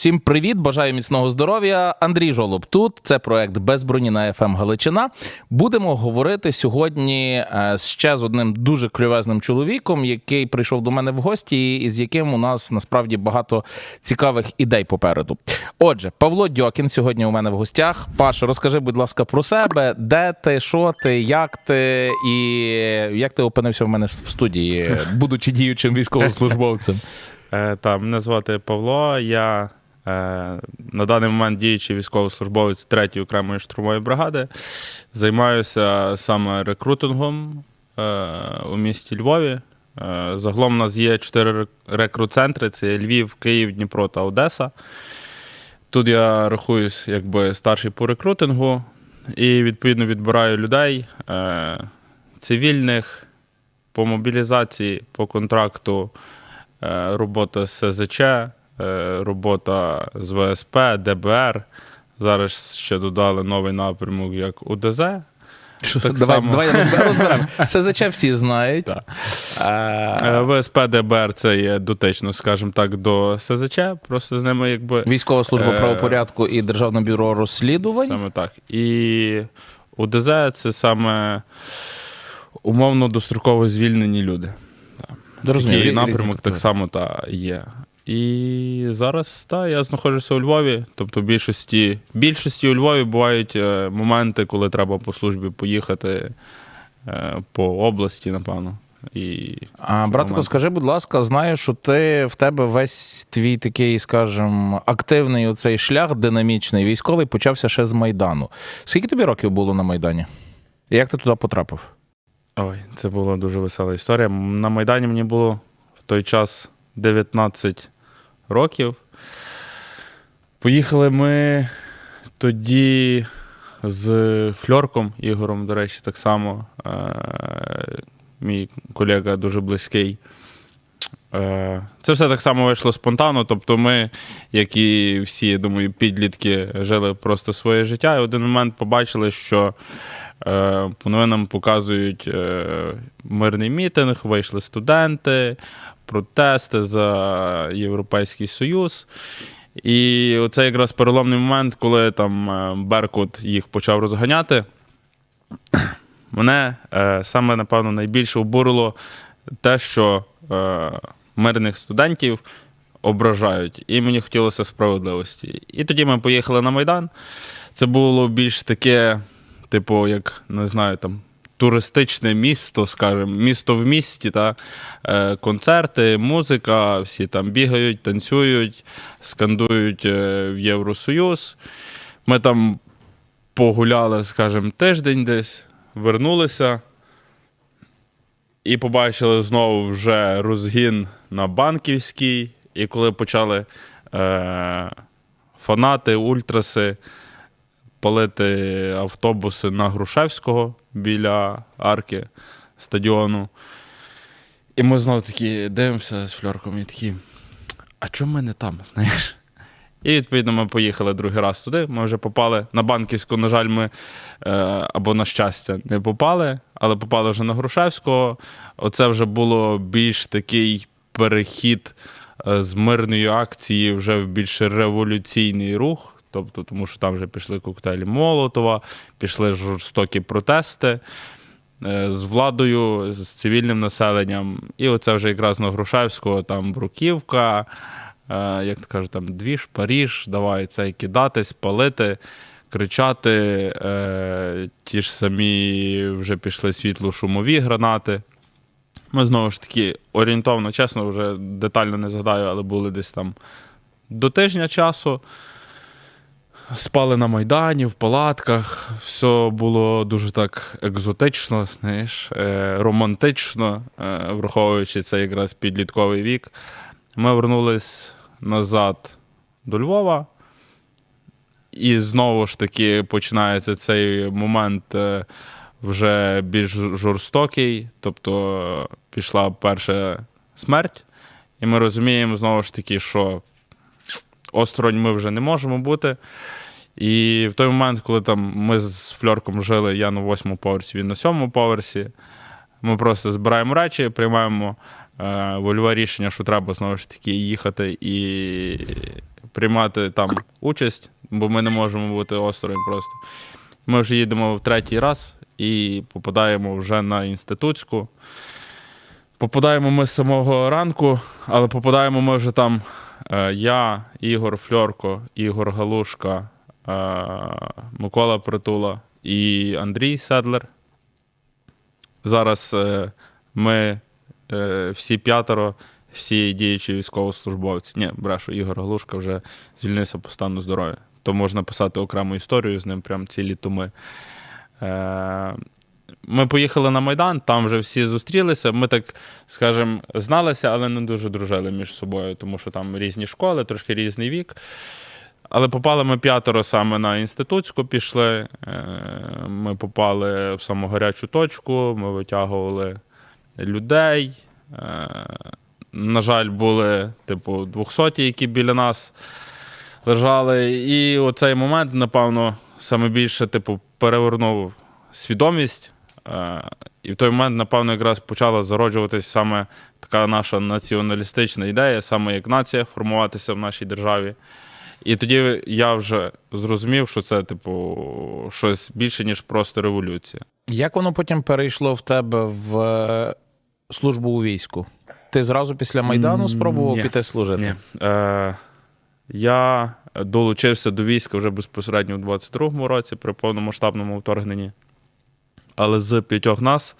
Всім привіт, бажаю міцного здоров'я. Андрій Жолоб тут. Це проект без броні на ФМ Галичина. Будемо говорити сьогодні е, ще з одним дуже клювезним чоловіком, який прийшов до мене в гості, і з яким у нас насправді багато цікавих ідей попереду. Отже, Павло Дьокін сьогодні у мене в гостях. Пашо, розкажи, будь ласка, про себе, де ти, що ти, як ти і як ти опинився в мене в студії, будучи діючим військовослужбовцем. Е, та, мене звати Павло. Я на даний момент діючий військовослужбовець 3-ї окремої штурмової бригади. Займаюся саме рекрутингом е, у місті Львові. Е, загалом у нас є чотири рекрут-центри: це Львів, Київ, Дніпро та Одеса. Тут я рахуюсь якби старший по рекрутингу і відповідно відбираю людей е, цивільних по мобілізації, по контракту, е, робота з СЗЧ, е, робота з ВСП, ДБР. Зараз ще додали новий напрямок як УДЗ. Так давай, само. давай розберемо. СЗЧ всі знають. Так. Е, Е, ВСП, ДБР це є дотично, скажімо так, до СЗЧ. Просто з ними якби Військова служба Е, правопорядку і Державне бюро розслідувань. Саме так. І УДЗ це саме умовно достроково звільнені люди. Такий різні напрямок так категорії. само та є. І зараз та, я знаходжуся у Львові. Тобто, в більшості, більшості у Львові бувають е, моменти, коли треба по службі поїхати е, по області, напевно. І А, братику, момент. скажи, будь ласка, знаю, що ти в тебе весь твій такий, скажімо, активний оцей шлях динамічний, військовий почався ще з Майдану. Скільки тобі років було на Майдані? І як ти туди потрапив? Ой, це була дуже весела історія. На Майдані мені було в той час 19 років. Поїхали ми тоді з Фльорком Ігорем, до речі, так само. Е- мій колега дуже близький. Е, Це все так само вийшло спонтанно. Тобто, ми, як і всі, я думаю, підлітки, жили просто своє життя, і в один момент побачили, що е, по новинам показують мирний мітинг, вийшли студенти, протести за Європейський Союз. І оце якраз переломний момент, коли там е, Беркут їх почав розганяти. Мене е, саме, напевно, найбільше обурило те, що е, мирних студентів ображають, і мені хотілося справедливості. І тоді ми поїхали на Майдан. Це було більш таке, типу, як не знаю, там. Туристичне місто, скажімо, місто в місті, та е, концерти, музика, всі там бігають, танцюють, скандують е, в Євросоюз. Ми там погуляли, скажімо, тиждень десь, вернулися і побачили знову вже розгін на банківській. І коли почали е, фанати, ультраси палити автобуси на Грушевського біля арки стадіону. І ми знову такі дивимося з фльорком і такі. А чому ми не там? Знаєш? І відповідно ми поїхали другий раз туди. Ми вже попали на банківську. На жаль, ми е, або на щастя не попали, але попали вже на Грушевського. Оце вже було більш такий перехід е, з мирної акції вже в більш революційний рух. Тобто, тому що там вже пішли коктейлі Молотова, пішли жорстокі протести е, з владою, з цивільним населенням. І оце вже якраз на Грушевського, там Бруківка, е, як то кажуть, там Двіж, Паріж, давай це кидатись, палити, кричати. Е, ті ж самі вже пішли світло-шумові гранати. Ми знову ж таки орієнтовно, чесно, вже детально не згадаю, але були десь там до тижня часу. Спали на Майдані, в палатках. Все було дуже так екзотично, знаєш, е, романтично, е, враховуючи це якраз підлітковий вік. Ми вернулись назад до Львова. І знову ж таки починається цей момент е, вже більш жорстокий. Тобто пішла перша смерть, і ми розуміємо знову ж таки, що осторонь ми вже не можемо бути. І в той момент, коли там ми з Фльорком жили, я на восьмому поверсі, він на сьомому поверсі, ми просто збираємо речі, приймаємо е, вольове рішення, що треба знову ж таки їхати і приймати там участь, бо ми не можемо бути осторонь просто. Ми вже їдемо в третій раз і попадаємо вже на інститутську. Попадаємо ми з самого ранку, але попадаємо ми вже там е, я, Ігор Фльорко, Ігор Галушка, Микола Притула і Андрій Седлер. Зараз е, ми е, всі п'ятеро, всі діючі військовослужбовці. Ні, брешу, Ігор Галушка вже звільнився по стану здоров'я. То можна писати окрему історію з ним, прям цілі томи. Е, ми поїхали на Майдан, там вже всі зустрілися. Ми так, скажемо, зналися, але не дуже дружили між собою, тому що там різні школи, трошки різний вік. Але попали ми п'ятеро саме на інститутську пішли. Е, Ми попали в саму гарячу точку, ми витягували людей. Е, На жаль, були, типу, 200, які біля нас лежали. І оцей момент, напевно, саме більше, типу, перевернув свідомість. Е, І в той момент, напевно, якраз почала зароджуватись саме така наша націоналістична ідея, саме як нація формуватися в нашій державі. І тоді я вже зрозумів, що це, типу, щось більше, ніж просто революція. Як воно потім перейшло в тебе в е, службу у війську? Ти зразу після Майдану спробував ні. піти служити? Ні. Е, я долучився до війська вже безпосередньо у 22-му році при повномасштабному вторгненні. Але з п'ятьох нас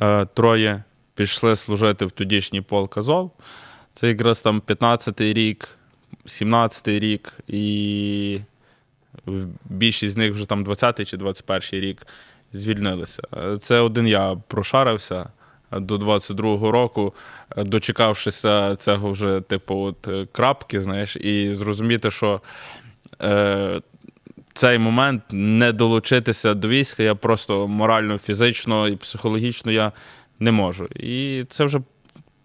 е, троє пішли служити в тодішній полк Азов. Це якраз там 15-й рік, 17-й рік, і більшість з них вже там 20-й чи 21-й рік звільнилися. Це один я прошарився до 22-го року, дочекавшися цього вже, типу, от е, крапки, знаєш, і зрозуміти, що е, цей момент не долучитися до війська я просто морально, фізично і психологічно я не можу. І це вже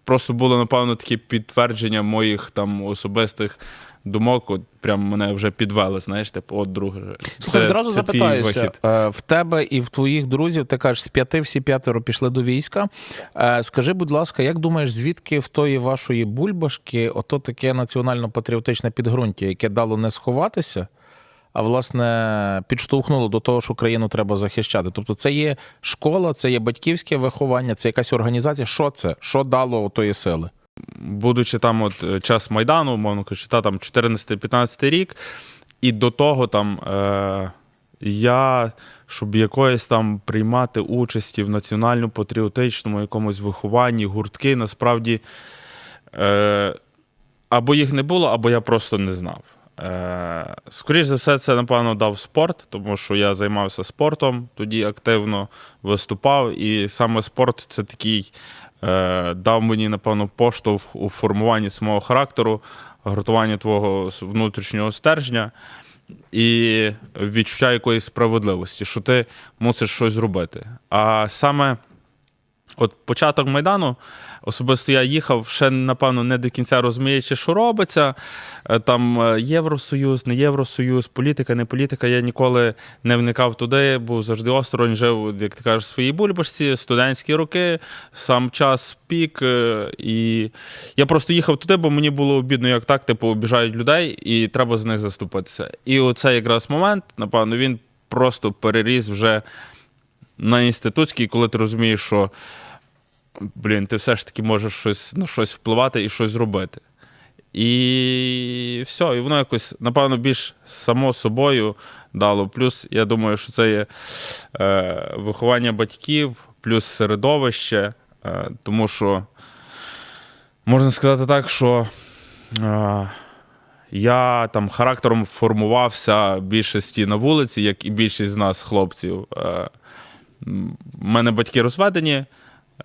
просто було, напевно, таке підтвердження моїх там особистих думок. От прям мене вже підвели, знаєш, типу, от друге. Слухай, одразу твій запитаюся. вихід. е, В тебе і в твоїх друзів, ти кажеш, з п'яти всі п'ятеро пішли до війська. Е, Скажи, будь ласка, як думаєш, звідки в тої вашої бульбашки ото таке національно-патріотичне підґрунтя, яке дало не сховатися, а власне підштовхнуло до того, що країну треба захищати? Тобто, це є школа, це є батьківське виховання, це якась організація. Що це? Що дало отої сили? будучи там от е, час Майдану, умовно кажучи, та, там 14-15 рік, і до того там е, я, щоб якоїсь там приймати участі в національно-патріотичному якомусь вихованні, гуртки, насправді е, або їх не було, або я просто не знав. Е, скоріш за все, це, напевно, дав спорт, тому що я займався спортом, тоді активно виступав, і саме спорт це такий е, дав мені, напевно, поштовх у формуванні самого характеру, гартування твого внутрішнього стержня і відчуття якоїсь справедливості, що ти мусиш щось зробити. А саме от початок Майдану, особисто я їхав, ще, напевно, не до кінця розуміючи, що робиться. Е, Там е, Євросоюз, не Євросоюз, політика, не політика. Я ніколи не вникав туди, був завжди осторонь, жив, як ти кажеш, в своїй бульбашці, студентські роки, сам час пік. е, І я просто їхав туди, бо мені було обідно, як так, типу, обіжають людей, і треба за них заступитися. І оцей якраз момент, напевно, він просто переріс вже на інститутській, коли ти розумієш, що блін, ти все ж таки можеш щось, на щось впливати і щось зробити. І все, і воно якось, напевно, більш само собою дало. Плюс, я думаю, що це є е, виховання батьків, плюс середовище, е, тому що можна сказати так, що е, я там характером формувався більшості на вулиці, як і більшість з нас, хлопців. Е, У мене батьки розведені.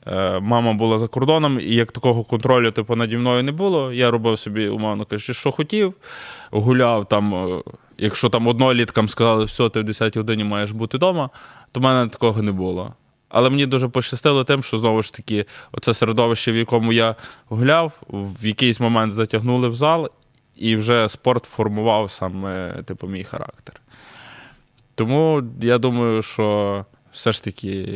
Е, Мама була за кордоном, і як такого контролю типу, наді мною не було. Я робив собі, умовно кажучи, що хотів, гуляв там. е, Якщо там одноліткам сказали, все, ти в 10 годині маєш бути вдома, то в мене такого не було. Але мені дуже пощастило тим, що знову ж таки, оце середовище, в якому я гуляв, в якийсь момент затягнули в зал, і вже спорт формував саме типу, мій характер. Тому я думаю, що все ж таки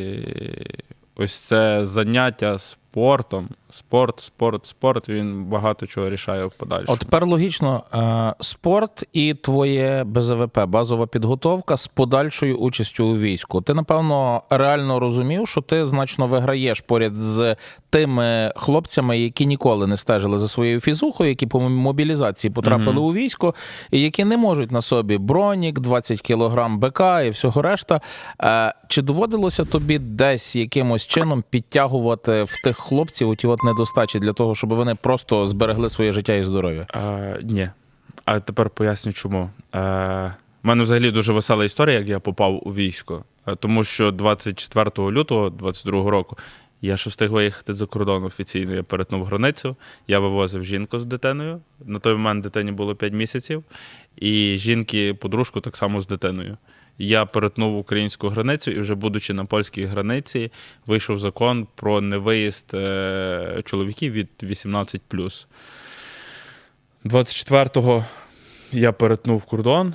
ось це заняття спортом. Спорт, спорт, спорт. Він багато чого рішає в подальшому. От тепер логічно, е, спорт і твоє БЗВП, базова підготовка з подальшою участю у війську. Ти, напевно, реально розумів, що ти значно виграєш поряд з тими хлопцями, які ніколи не стежили за своєю фізухою, які по мобілізації потрапили у військо, і які не можуть на собі бронік, 20 кілограм БК і всього решта. Е, Чи доводилося тобі десь якимось чином підтягувати в тих хлопців оті от недостачі для того, щоб вони просто зберегли своє життя і здоров'я? Е, ні. А тепер поясню, чому. Е, у мене взагалі дуже весела історія, як я попав у військо. Тому що 24 лютого 22 року я ще встиг виїхати за кордон офіційно. Я перетнув границю, я вивозив жінку з дитиною. На той момент дитині було 5 місяців, і жінки подружку так само з дитиною. Я перетнув українську границю і, вже будучи на польській границі, вийшов закон про невиїзд е, чоловіків від 18 24-го я перетнув кордон,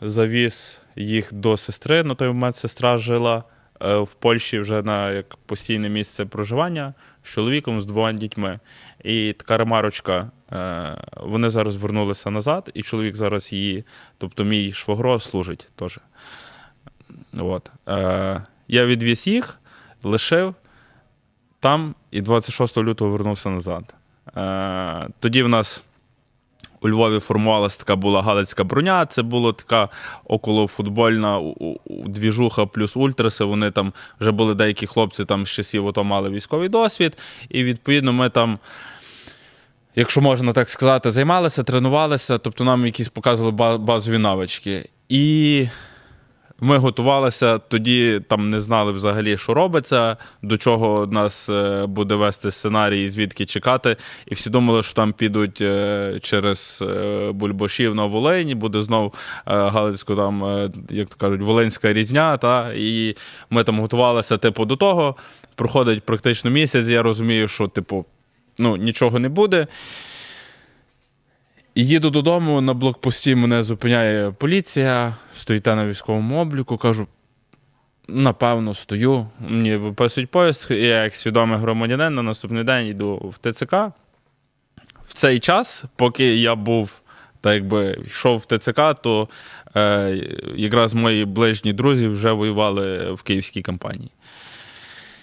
завіз їх до сестри. На той момент сестра жила е, в Польщі вже на як постійне місце проживання з чоловіком, з двома дітьми. І така ремарочка. е, Вони зараз вернулися назад, і чоловік зараз її, тобто мій швагро, служить теж. От. Е, Я відвіз їх, лишив там і 26 лютого вернувся назад. Е, Тоді в нас у Львові формувалася така була Галицька броня. Це була така околофутбольна двіжуха плюс ультраси. Вони там вже були деякі хлопці там з часів ото мали військовий досвід. І відповідно ми там. Якщо можна так сказати, займалися, тренувалися, тобто нам якісь показували базові навички. І ми готувалися, тоді там не знали взагалі, що робиться, до чого нас е, буде вести сценарій, звідки чекати. І всі думали, що там підуть е, через е, Бульбашів на Волині, буде знов Галицько, там, як то кажуть, Волинська різня. Та? І ми там готувалися, типу, до того. Проходить практично місяць, я розумію, що, типу, ну, нічого не буде. Їду додому, на блокпості мене зупиняє поліція, стоїте на військовому обліку, кажу. Напевно, стою. Мені виписують поїзд, я як свідомий громадянин на наступний день йду в ТЦК. В цей час, поки я був, так якби йшов в ТЦК, то е, якраз мої ближні друзі вже воювали в київській кампанії.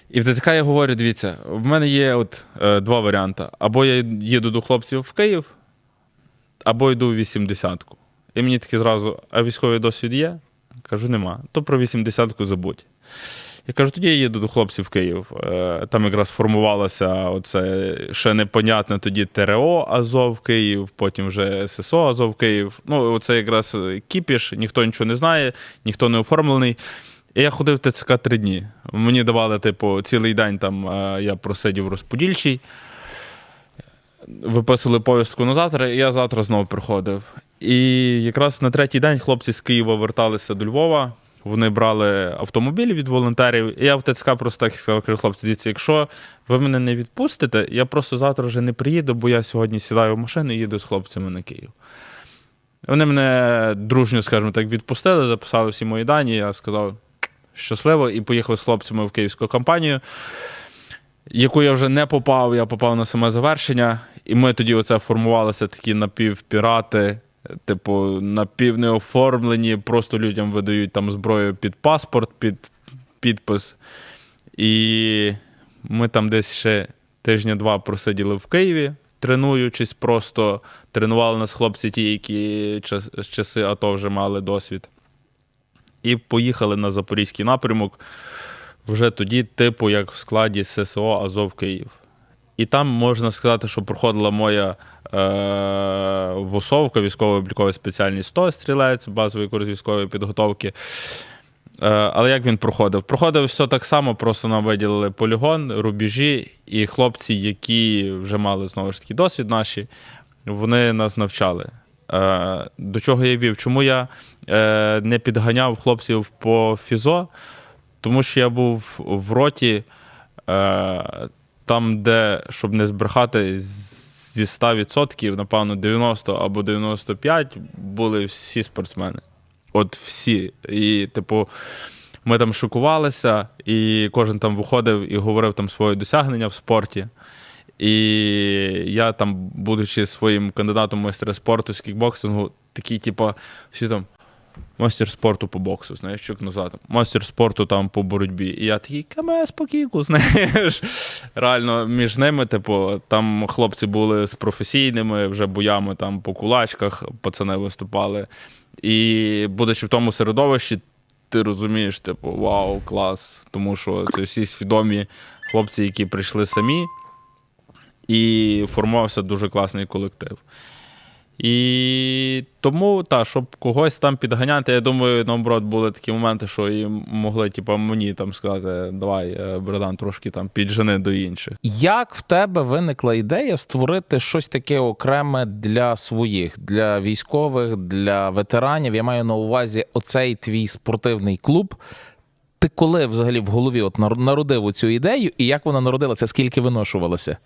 І в ТЦК я говорю: дивіться, в мене є от, е, два варіанти. Або я їду до хлопців в Київ, або йду в 80-ку. І мені таки зразу, а військовий досвід є? Кажу, нема. То про 80-ку забудь. Я кажу, тоді я їду до хлопців в Київ. Е, Там якраз формувалося оце ще непонятне тоді ТРО Азов Київ, потім вже ССО Азов Київ. Ну, оце якраз кіпіш, ніхто нічого не знає, ніхто не оформлений. І я ходив в ТЦК три дні. Мені давали, типу, цілий день там е, я просидів розподільчий. Виписували повістку на завтра, і я завтра знову приходив. І якраз на третій день хлопці з Києва верталися до Львова. Вони брали автомобіль від волонтерів. І я в ТЦК просто так сказав, хлопці, дивіться, якщо ви мене не відпустите, я просто завтра вже не приїду, бо я сьогодні сідаю в машину і їду з хлопцями на Київ. Вони мене дружньо, скажімо так, відпустили, записали всі мої дані. Я сказав щасливо і поїхав з хлопцями в київську компанію яку я вже не попав, я попав на саме завершення. І ми тоді оце формувалися такі напівпірати, типу, напівнеоформлені, просто людям видають там зброю під паспорт, під підпис. І ми там десь ще тижня-два просиділи в Києві, тренуючись, просто тренували нас хлопці, ті, які з часи АТО вже мали досвід. І поїхали на Запорізький напрямок вже тоді, типу, як в складі ССО Азов Київ. І там можна сказати, що проходила моя е, ВОСовка, військово-обліковий спеціальність 100 стрілець, базовий курс військової підготовки. Е, але як він проходив? Проходив все так само, просто нам виділили полігон, рубежі, і хлопці, які вже мали знову ж таки досвід наші, вони нас навчали. Е, до чого я вів? Чому я е, не підганяв хлопців по ФІЗО? Тому що я був в роті, е, там, де, щоб не збрехати, зі 100%, напевно, 90 або 95 були всі спортсмени. От всі. І, типу, Ми там шокувалися, і кожен там виходив і говорив там своє досягнення в спорті. І я там, будучи своїм кандидатом майстра спорту з кікбоксингу, такий, типу, всі там. Мастер спорту по боксу, знаєш, чук назад. Мастер спорту там по боротьбі. І я такий, каме спокійку, знаєш. Реально, між ними, типу, там хлопці були з професійними вже боями там по кулачках, пацани виступали. І будучи в тому середовищі, ти розумієш, типу, вау, клас. Тому що це всі свідомі хлопці, які прийшли самі, і формувався дуже класний колектив. І тому, та, щоб когось там підганяти, я думаю, наоборот, були такі моменти, що і могли, типу, мені там сказати, давай, е, братан, трошки там піджени до інших. Як в тебе виникла ідея створити щось таке окреме для своїх, для військових, для ветеранів? Я маю на увазі оцей твій спортивний клуб. Ти коли взагалі в голові от народив цю ідею, і як вона народилася, скільки виношувалася?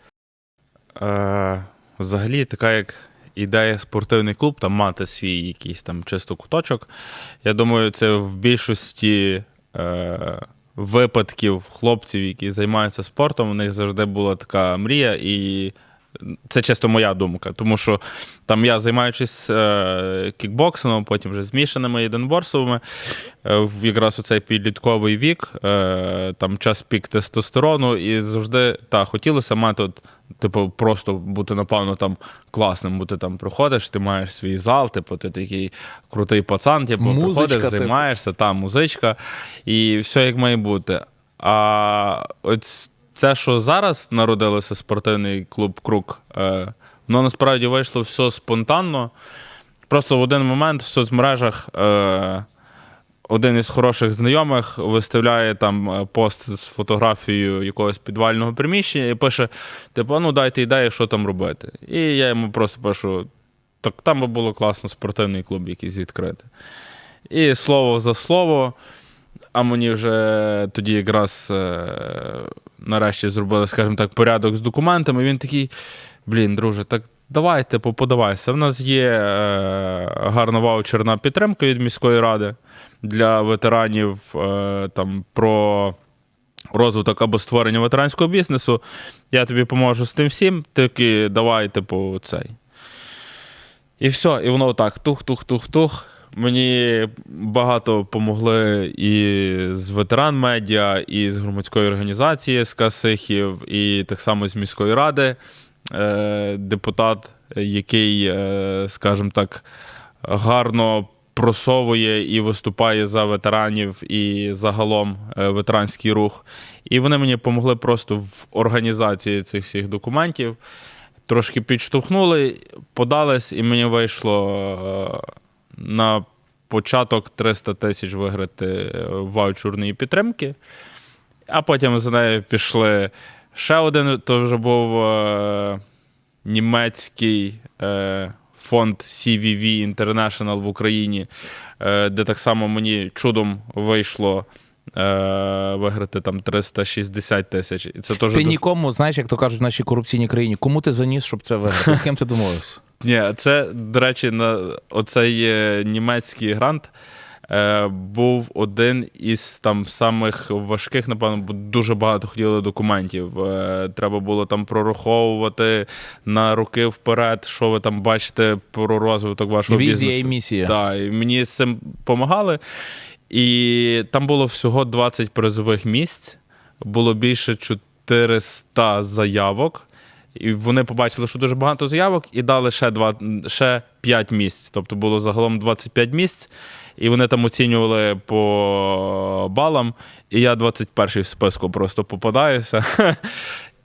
Е, взагалі, така як ідея спортивний клуб, там мати свій якийсь там чисто куточок. Я думаю, це в більшості е, випадків хлопців, які займаються спортом, у них завжди була така мрія, і це чисто моя думка. Тому що там я займаючись е, кікбоксингом, потім вже змішаними єдиноборствами, е, якраз у цей підлітковий вік, е, там час пік тестостерону, і завжди та, хотілося мати, от, типу, просто бути, напевно, там класним, бо ти там приходиш, ти маєш свій зал, типу, ти такий крутий пацан, типу, Музичка, приходиш, типу. займаєшся, там музичка, і все як має бути. А от це, що зараз народилося спортивний клуб Крук, е, воно насправді вийшло все спонтанно. Просто в один момент в соцмережах е, один із хороших знайомих виставляє там е, пост з фотографією якогось підвального приміщення і пише: типу, ну дайте ідею, що там робити. І я йому просто пишу: так там би було класно спортивний клуб якийсь відкрити. І слово за слово. А мені вже тоді якраз е, нарешті зробили, скажімо так, порядок з документами. Він такий: блін, друже, так давай, типу, подавайся. В нас є е, гарна ваучерна підтримка від міської ради для ветеранів е, там, про розвиток або створення ветеранського бізнесу. Я тобі поможу з тим всім, тільки давай, типу, цей. І все, і воно так тух-тух-тух-тух. Мені багато помогли і з ветеран медіа, і з громадської організації СК Сихів, і так само з міської ради. Е, депутат, який, е, скажімо так, гарно просовує і виступає за ветеранів і загалом е, ветеранський рух. І вони мені допомогли просто в організації цих всіх документів. Трошки підштовхнули, подались, і мені вийшло на початок 300 тисяч виграти е, ваучурної підтримки. А потім за нею пішли ще один, то вже був е, німецький е, фонд CVV International в Україні, е, де так само мені чудом вийшло виграти там 360 тисяч. І це теж Ти ду- нікому, знаєш, як то кажуть в нашій корупційній країні, кому ти заніс, щоб це виграти? З ким ти домовився? Ні, це, до речі, на оцей е, німецький грант е, був один із там самих важких, напевно, бо дуже багато хотіли документів. Е, треба було там прораховувати на роки вперед, що ви там бачите про розвиток вашого Візія і місія. Так, і мені з цим допомагали. І там було всього 20 призових місць, було більше 400 заявок. І вони побачили, що дуже багато заявок, і дали ще, два, ще 5 місць. Тобто було загалом 25 місць. І вони там оцінювали по балам. І я 21-й в списку просто попадаюся.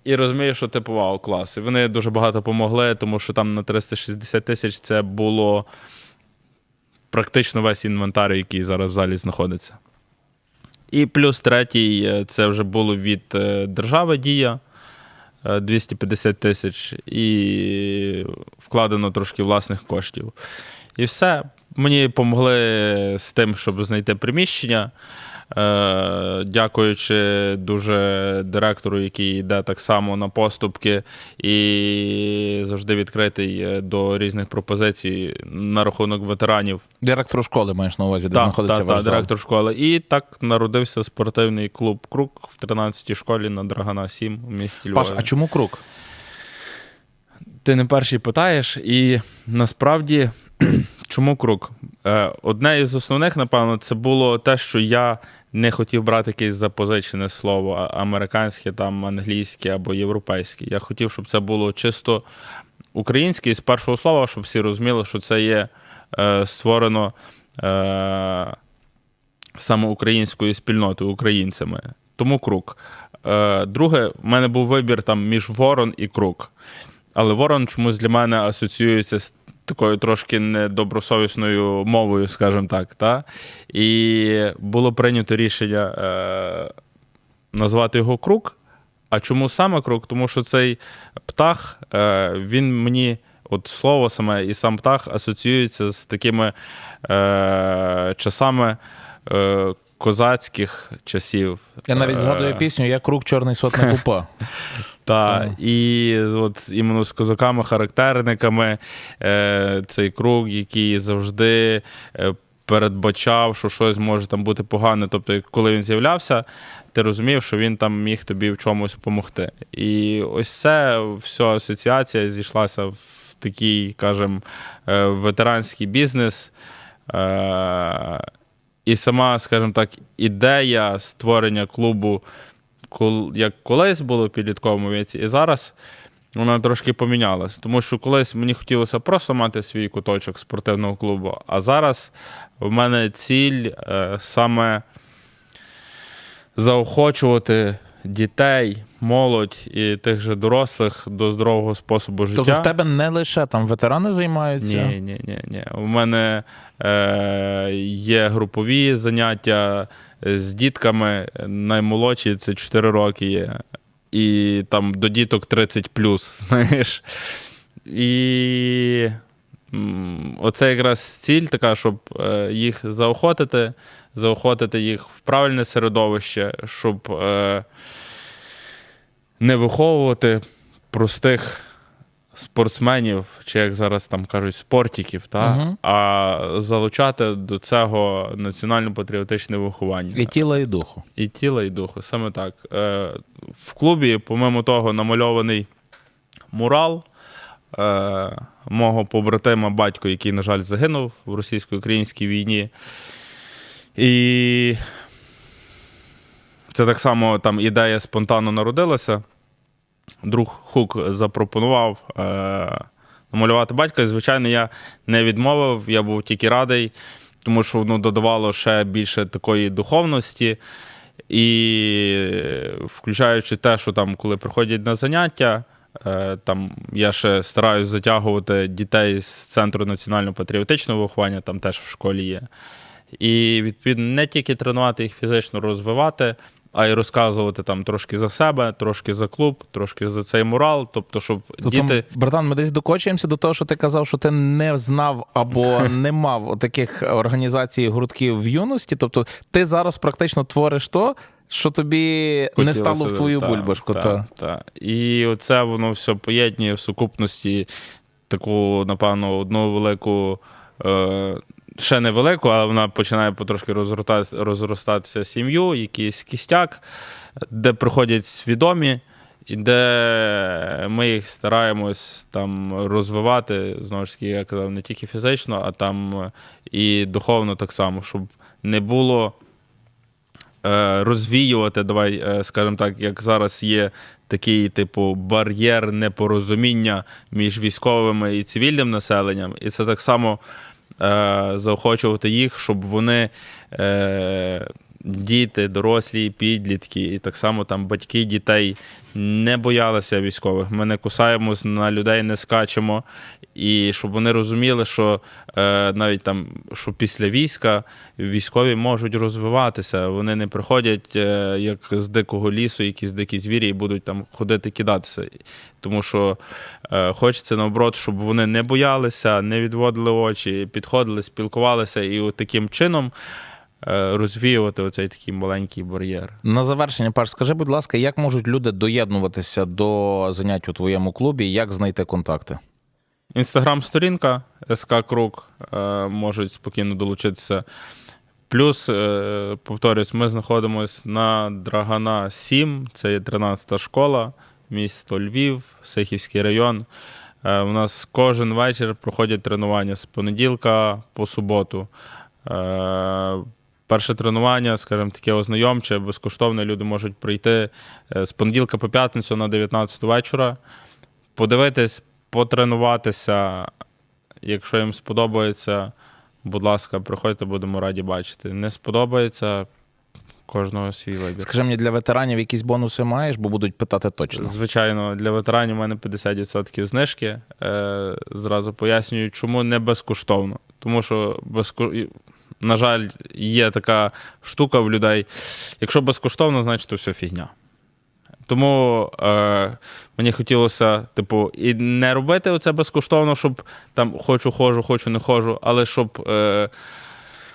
І розумію, що типу вау, клас. І вони дуже багато допомогли, тому що там на 360 тисяч це було практично весь інвентар, який зараз в залі знаходиться. І плюс третій е, це вже було від е, держави дія. е, 250 тисяч, і вкладено трошки власних коштів. І все. Мені допомогли з тим, щоб знайти приміщення. Е, дякуючи дуже директору, який йде так само на поступки і завжди відкритий е, до різних пропозицій на рахунок ветеранів. Директор школи маєш на увазі, де Так, знаходиться так, зал. директор школи. І так народився спортивний клуб Крук в 13-й школі на Драгана 7 у місті Львові. Паш, а чому круг? Ти не перший питаєш, і насправді, чому круг? Е, Одне із основних, напевно, це було те, що я не хотів брати якесь запозичене слово, американське, там, англійське або європейське. Я хотів, щоб це було чисто українське, і з першого слова, щоб всі розуміли, що це є е, створено е, саме українською спільнотою, українцями. Тому круг. Е, друге, в мене був вибір там між ворон і круг. Але ворон чомусь для мене асоціюється з такою трошки недобросовісною мовою, скажімо так. Та? І було прийнято рішення е, назвати його круг. А чому саме круг? Тому що цей птах, е, він мені, от слово саме і сам птах асоціюється з такими е, часами е, козацьких часів. Я навіть Е, згадую пісню Я круг чорний сотник упа. Так. і от іменно з козаками-характерниками е, цей круг, який завжди е, передбачав, що щось може там бути погане. Тобто, коли він з'являвся, ти розумів, що він там міг тобі в чомусь допомогти. І ось це вся асоціація зійшлася в такий, кажемо, е, ветеранський бізнес. Е, і сама, скажімо так, ідея створення клубу як колись було в підлітковому віці, і зараз вона трошки помінялась. Тому що колись мені хотілося просто мати свій куточок спортивного клубу, а зараз в мене ціль е, саме заохочувати дітей, молодь і тих же дорослих до здорового способу життя. Тобто в тебе не лише там ветерани займаються. Ні, ні, ні, ні. У мене е, є групові заняття з дітками. Наймолодші це 4 роки є. І там до діток 30 знаєш. І оце якраз ціль така, щоб е, їх заохотити, заохотити їх в правильне середовище, щоб е, не виховувати простих спортсменів, чи як зараз там кажуть, спортиків, та? Мгм. а залучати до цього національно-патріотичне виховання. І тіла, і духу. І тіла, і духу. Саме так. Е, в клубі, помимо того, намальований мурал мого побратима, батько, який, на жаль, загинув в російсько-українській війні. І це так само там ідея спонтанно народилася. Друг Хук запропонував е, намалювати батька. І, звичайно, я не відмовив, я був тільки радий, тому що воно додавало ще більше такої духовності. І включаючи те, що там, коли приходять на заняття, там я ще стараюсь затягувати дітей з центру національно-патріотичного виховання, там теж в школі є. І відповідно не тільки тренувати їх фізично розвивати, а й розказувати там трошки за себе, трошки за клуб, трошки за цей морал. Тобто, щоб Тобто, діти. братан, ми десь докочуємося до того, що ти казав, що ти не знав або не мав таких організацій гуртків в юності. Тобто, ти зараз практично твориш то, що тобі не стало в твою та, бульбашку. та, та. та. І оце воно все поєднує в сукупності таку, напевно, одну велику. Е, Ще не велику, але вона починає потрошки розростатися, розростатися сім'ю, якийсь кістяк, де приходять свідомі, і де ми їх стараємось там розвивати, знову ж таки, я казав, не тільки фізично, а там і духовно так само, щоб не було розвіювати, давай, е, скажімо так, як зараз є такий, типу, бар'єр непорозуміння між військовими і цивільним населенням. І це так само е, заохочувати їх, щоб вони. Діти, дорослі, підлітки, і так само там батьки дітей не боялися військових. Ми не кусаємось на людей, не скачемо. І щоб вони розуміли, що е, навіть там, що після війська військові можуть розвиватися. Вони не приходять е, як з дикого лісу, якісь дикі звірі, і будуть там ходити кидатися. Тому що е, хочеться наоборот, щоб вони не боялися, не відводили очі, підходили, спілкувалися, і от таким чином розвіювати оцей такий маленький бар'єр. На завершення, Паш, скажи, будь ласка, як можуть люди доєднуватися до занять у твоєму клубі? Як знайти контакти? Інстаграм-сторінка СК Круг е, можуть спокійно долучитися. Плюс, е, повторюсь, ми знаходимося на Драгана 7, це є 13-та школа, місто Львів, Сихівський район. Е, у нас кожен вечір проходять тренування з понеділка по суботу. Перше тренування, скажімо, таке ознайомче, безкоштовне. Люди можуть прийти е, з понеділка по п'ятницю на 19 вечора, подивитись, потренуватися. Якщо їм сподобається, будь ласка, приходьте, будемо раді бачити. Не сподобається кожного свій вибір. Скажи мені, для ветеранів якісь бонуси маєш, бо будуть питати точно. Звичайно, для ветеранів у мене 50% знижки. Е, зразу пояснюю, чому не безкоштовно. Тому що, безко... на жаль, є така штука в людей. Якщо безкоштовно, значить то все фігня. Тому е, мені хотілося, типу, і не робити це безкоштовно, щоб там хочу, хожу, хочу, не хожу, але щоб. Е,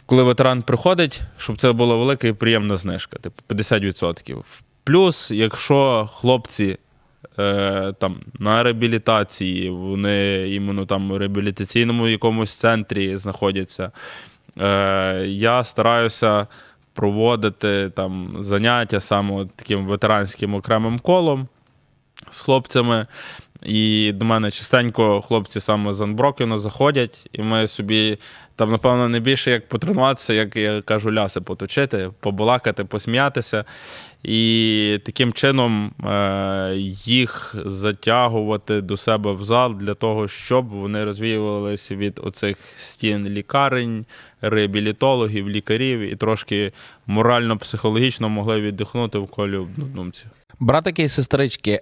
коли ветеран приходить, щоб це була велика і приємна знижка, типу 50%. Плюс, якщо хлопці е, там, на реабілітації, вони іменно там в реабілітаційному якомусь центрі знаходяться, е, я стараюся проводити там заняття саме таким ветеранським окремим колом з хлопцями. І до мене частенько хлопці саме з Анброкіну заходять, і ми собі там, напевно, не більше як потренуватися, як я кажу, ляси поточити, побалакати, посміятися. І таким чином е- їх затягувати до себе в зал для того, щоб вони розвіювалися від оцих стін лікарень, реабілітологів, лікарів і трошки морально-психологічно могли віддихнути в колі однодумців. Братики і сестрички,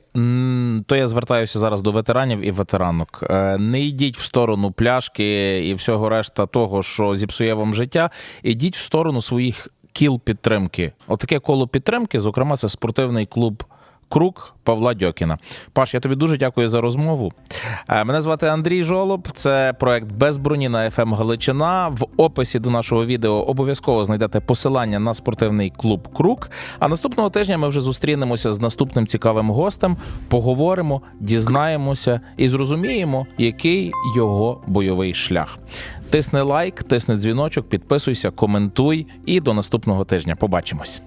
то я звертаюся зараз до ветеранів і ветеранок. Е, Не йдіть в сторону пляшки і всього решта того, що зіпсує вам життя. Ідіть в сторону своїх кіл підтримки. Отаке коло підтримки, зокрема, це спортивний клуб. Круг Павла Дьокіна. Паш, я тобі дуже дякую за розмову. Е, Мене звати Андрій Жолоб. Це проект без броні на FM Галичина. В описі до нашого відео обов'язково знайдете посилання на спортивний клуб Круг. А наступного тижня ми вже зустрінемося з наступним цікавим гостем, поговоримо, дізнаємося і зрозуміємо, який його бойовий шлях. Тисни лайк, тисни дзвіночок, підписуйся, коментуй і до наступного тижня. Побачимось.